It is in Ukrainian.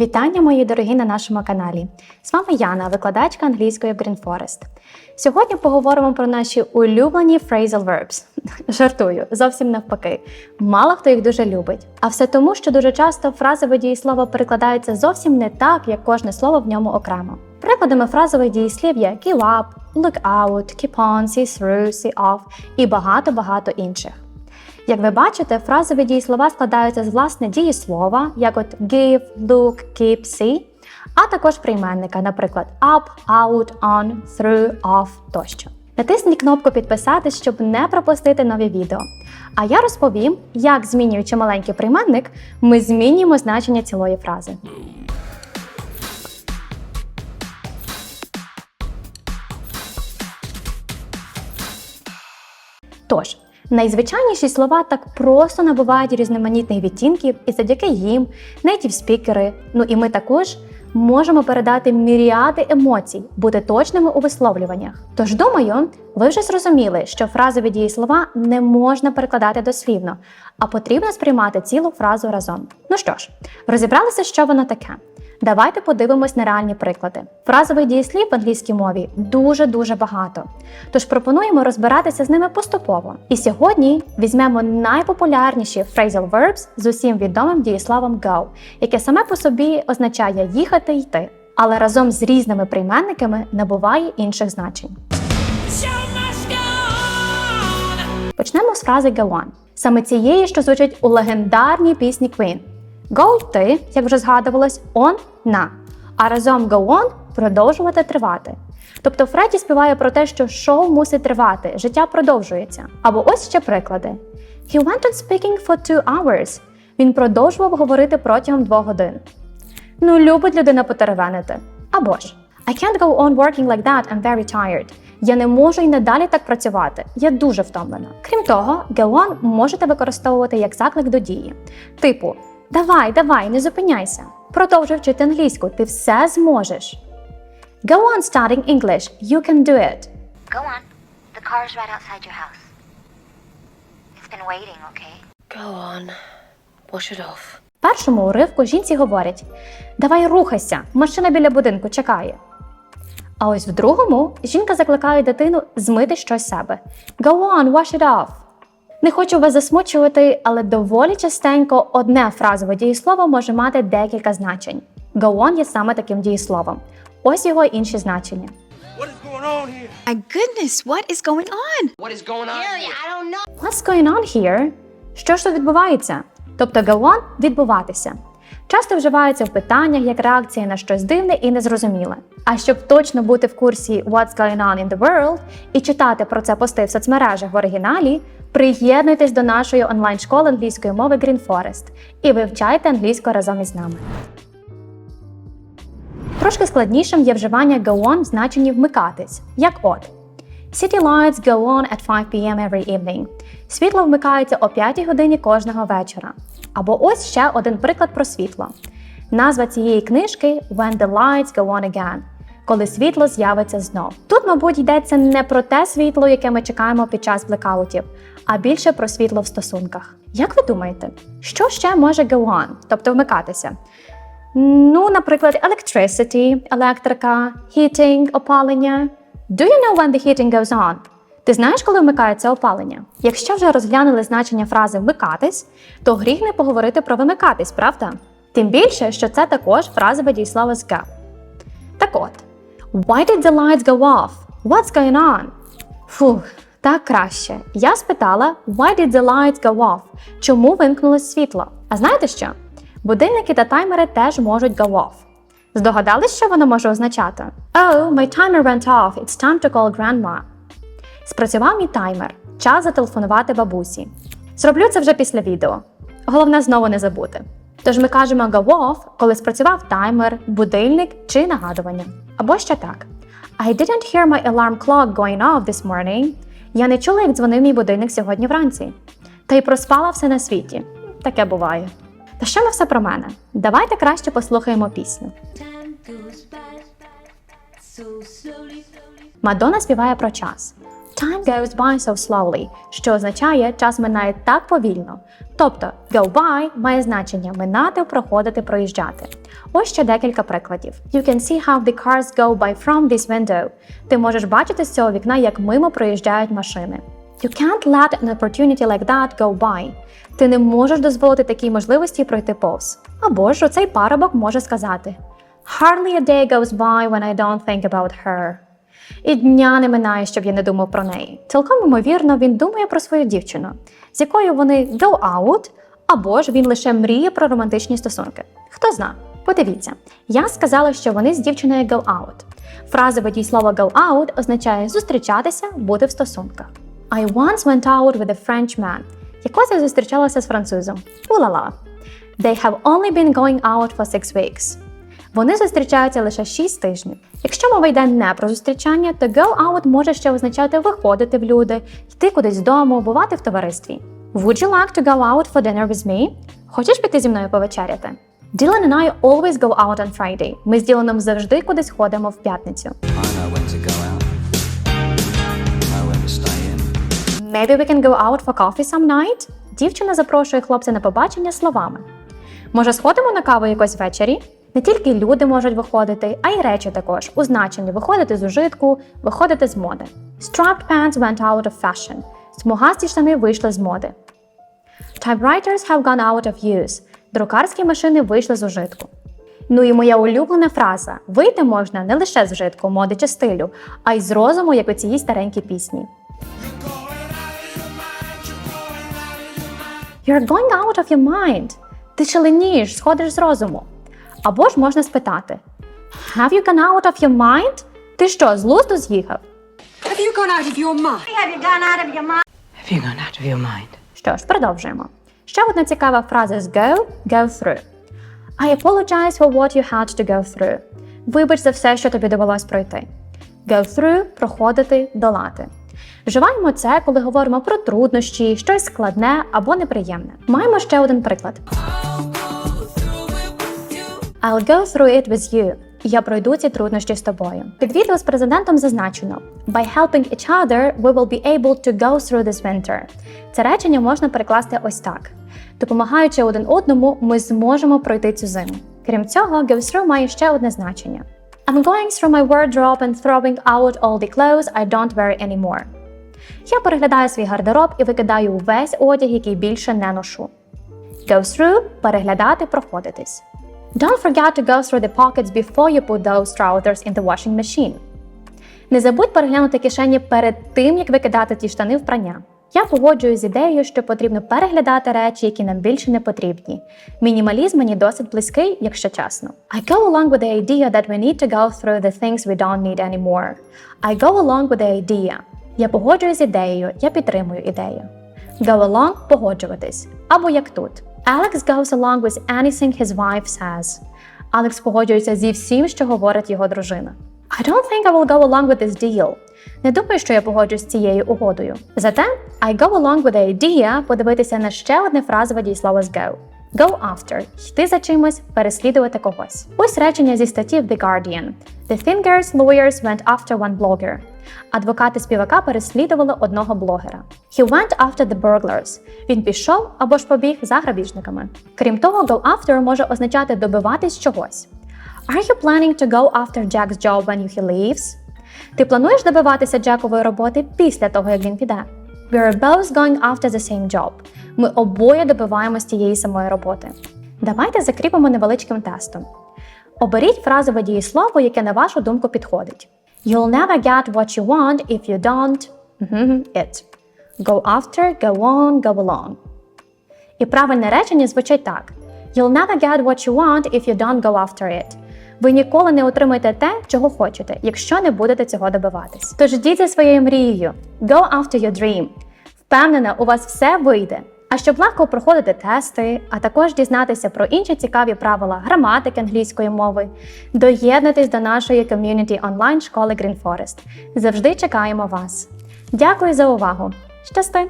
Вітання, мої дорогі на нашому каналі. З вами Яна, викладачка англійської в Green Forest. Сьогодні поговоримо про наші улюблені phrasal verbs. Жартую, зовсім навпаки. Мало хто їх дуже любить. А все тому, що дуже часто фразове дієслово перекладається зовсім не так, як кожне слово в ньому окремо. Прикладами фразових дієслів є give up, look out, keep on, see through, see off і багато-багато інших. Як ви бачите, фразові дієслова складаються з власне дієслова, як от give, look, keep, see, а також прийменника, наприклад, up, out, on, through, off тощо. Натисніть кнопку підписатись, щоб не пропустити нові відео. А я розповім, як змінюючи маленький прийменник, ми змінюємо значення цілої фрази. Тож, найзвичайніші слова так просто набувають різноманітних відтінків, і завдяки їм нейтів спікери, ну і ми також можемо передати міріади емоцій, бути точними у висловлюваннях. Тож, думаю, ви вже зрозуміли, що фразові дієслова не можна перекладати дослівно, а потрібно сприймати цілу фразу разом. Ну що ж, розібралися, що воно таке. Давайте подивимось на реальні приклади. Фразових дієслів в англійській мові дуже-дуже багато. Тож пропонуємо розбиратися з ними поступово. І сьогодні візьмемо найпопулярніші phrasal verbs з усім відомим дієсловом go, яке саме по собі означає їхати йти, але разом з різними прийменниками набуває інших значень. Почнемо з фрази go on. Саме цієї, що звучить у легендарній пісні Queen. Go йти, як вже згадувалось, on на. А разом go on продовжувати тривати. Тобто Фредді співає про те, що шоу мусить тривати, життя продовжується. Або ось ще приклади. He went on speaking for two hours. Він продовжував говорити протягом двох годин. Ну, любить людина потеревенити. Або ж I can't go on working like that, I'm very tired. Я не можу й надалі так працювати. Я дуже втомлена. Крім того, go on можете використовувати як заклик до дії. Типу, давай, давай, не зупиняйся. Продовжуй вчити англійську, ти все зможеш. Go on studying English, you can do it. Go on. The car's right outside your house. It's been waiting, okay? Go on. Wash it off. В першому уривку жінці говорять: Давай рухайся, машина біля будинку чекає. А ось в другому жінка закликає дитину змити щось себе. Go on, wash it off. Не хочу вас засмучувати, але доволі частенько одне фразове дієслово може мати декілька значень. Go on є саме таким дієсловом. Ось його інші значення. What is going on here? My goodness, what is going on? What is going on here? What's going on here? Що ж тут відбувається? Тобто go on – відбуватися. Часто вживається в питаннях як реакція на щось дивне і незрозуміле. А щоб точно бути в курсі What's going on in the world і читати про це пости в соцмережах в оригіналі, приєднуйтесь до нашої онлайн-школи англійської мови Green Forest і вивчайте англійську разом із нами. Трошки складнішим є вживання go on в значенні вмикатись, як от. City lights go on at 5 p.m. every evening. Світло вмикається о 5 годині кожного вечора. Або ось ще один приклад про світло. Назва цієї книжки When the lights go on again. Коли світло з'явиться знов. Тут, мабуть, йдеться не про те світло, яке ми чекаємо під час блекаутів, а більше про світло в стосунках. Як ви думаєте, що ще може go on, тобто вмикатися? Ну, наприклад, electricity, електрика, heating, опалення. Do you know when the heating goes on? Ти знаєш, коли вмикається опалення? Якщо вже розглянули значення фрази вмикатись, то гріх не поговорити про вимикатись, правда? Тим більше, що це також фразове дієслово з go. Так от, why did the lights go off? What's going on? Фух, так краще. Я спитала, why did the lights go off? Чому вимкнулось світло? А знаєте що? Будильники та таймери теж можуть go off. Здогадались, що воно може означати? Oh, my timer went off. It's time to call grandma. Спрацював мій таймер. Час зателефонувати бабусі. Зроблю це вже після відео. Головне знову не забути. Тож ми кажемо go off, коли спрацював таймер, будильник чи нагадування. Або ще так. I didn't hear my alarm clock going off this morning. Я не чула, як дзвонив мій будильник сьогодні вранці. Та й проспала все на світі. Таке буває. Та що ми все про мене? Давайте краще послухаємо пісню. Мадонна співає про час. Time goes by so slowly, що означає час минає так повільно. Тобто go by має значення минати, проходити, проїжджати. Ось ще декілька прикладів. You can see how the cars go by from this window. Ти можеш бачити з цього вікна, як мимо проїжджають машини. You can't let an opportunity like that go by. Ти не можеш дозволити такій можливості пройти повз. Або ж оцей парубок може сказати Hardly a day goes by when I don't think about her. І дня не минає, щоб я не думав про неї. Цілком ймовірно, він думає про свою дівчину, з якою вони go out, або ж він лише мріє про романтичні стосунки. Хто зна? Подивіться, я сказала, що вони з дівчиною go out. Фразове дієслово go out означає зустрічатися, бути в стосунках. I once went out with a French man. Якось я зустрічалася з французом. Улала. They have only been going out for six weeks. Вони зустрічаються лише 6 тижнів. Якщо мова йде не про зустрічання, то go out може ще означати виходити в люди, йти кудись з дому, бувати в товаристві. Would you like to go out for dinner with me? Хочеш піти зі мною повечеряти? Dylan and I always go out on Friday. Ми з Діланом завжди кудись ходимо в п'ятницю. Maybe we can go out for coffee some night? Дівчина запрошує хлопця на побачення словами. Може, сходимо на каву якось ввечері? Не тільки люди можуть виходити, а й речі також. У значенні виходити з ужитку, виходити з моди. Strapped pants went out of fashion. Смугасті штани вийшли з моди. Typewriters have gone out of use. Друкарські машини вийшли з ужитку. Ну і моя улюблена фраза: вийти можна не лише з вжитку, моди чи стилю, а й з розуму, як у цій старенькій пісні. You're going out of your mind. Ти шаленієш, сходиш з розуму. Або ж можна спитати: Have you gone out of your mind? Ти що, з глузду з'їхав? Have you gone out of your mind? Have you gone out of your mind? Have you gone out of your mind? Що ж, продовжуємо. Ще одна цікава фраза з go go through. I apologize for what you had to go through. Вибач за все, що тобі довелось пройти. Go through проходити, долати. Вживаємо це, коли говоримо про труднощі, щось складне або неприємне. Маємо ще один приклад. I'll go through it with you. Я пройду ці труднощі з тобою. Під відео з президентом зазначено By helping each other, we will be able to go through this winter. Це речення можна перекласти ось так: допомагаючи один одному, ми зможемо пройти цю зиму. Крім цього, go through має ще одне значення. I'm going through my wardrobe and throwing out all the clothes I don't wear anymore. Я переглядаю свій гардероб і викидаю увесь одяг, який більше не ношу. Go through – переглядати, проходитись. Don't forget to go through the pockets before you put those trousers in the washing machine. Не забудь переглянути кишені перед тим, як викидати ті штани в прання. Я погоджуюсь з ідеєю, що потрібно переглядати речі, які нам більше не потрібні. Мінімалізм мені досить близький, якщо чесно. I go along with the idea that we need to go through the things we don't need anymore. I go along with the idea. Я погоджуюсь з ідеєю, я підтримую ідею. Go along – погоджуватись. Або як тут. Alex goes along with anything his wife says. Алекс погоджується зі всім, що говорить його дружина. I don't think I will go along with this deal. Не думаю, що я погоджусь з цією угодою. Зате I go along with the idea подивитися на ще одне фразове дієслово з go. Go after – йти за чимось, переслідувати когось. Ось речення зі статті The Guardian. The Thinkers lawyers went after one blogger. Адвокати співака переслідували одного блогера. He went after the burglars. Він пішов або ж побіг за грабіжниками. Крім того, go after може означати добиватись чогось. Are you planning to go after Jack's job when he leaves? Ти плануєш добиватися Джекової роботи після того, як він піде? We are both going after the same job. Ми обоє добиваємось тієї самої роботи. Давайте закріпимо невеличким тестом. Оберіть фразове дієслово, яке на вашу думку підходить. You'll never get what you want if you don't it. Go after, go on, go along. І правильне речення звучить так: You'll never get what you want if you don't go after it. Ви ніколи не отримаєте те, чого хочете, якщо не будете цього добиватись. Тож йдіть за своєю мрією. Go after your dream. Впевнена, у вас все вийде. А щоб легко проходити тести, а також дізнатися про інші цікаві правила граматики англійської мови, доєднуйтесь до нашої ком'юніті онлайн школи Green Forest. Завжди чекаємо вас. Дякую за увагу! Щасти!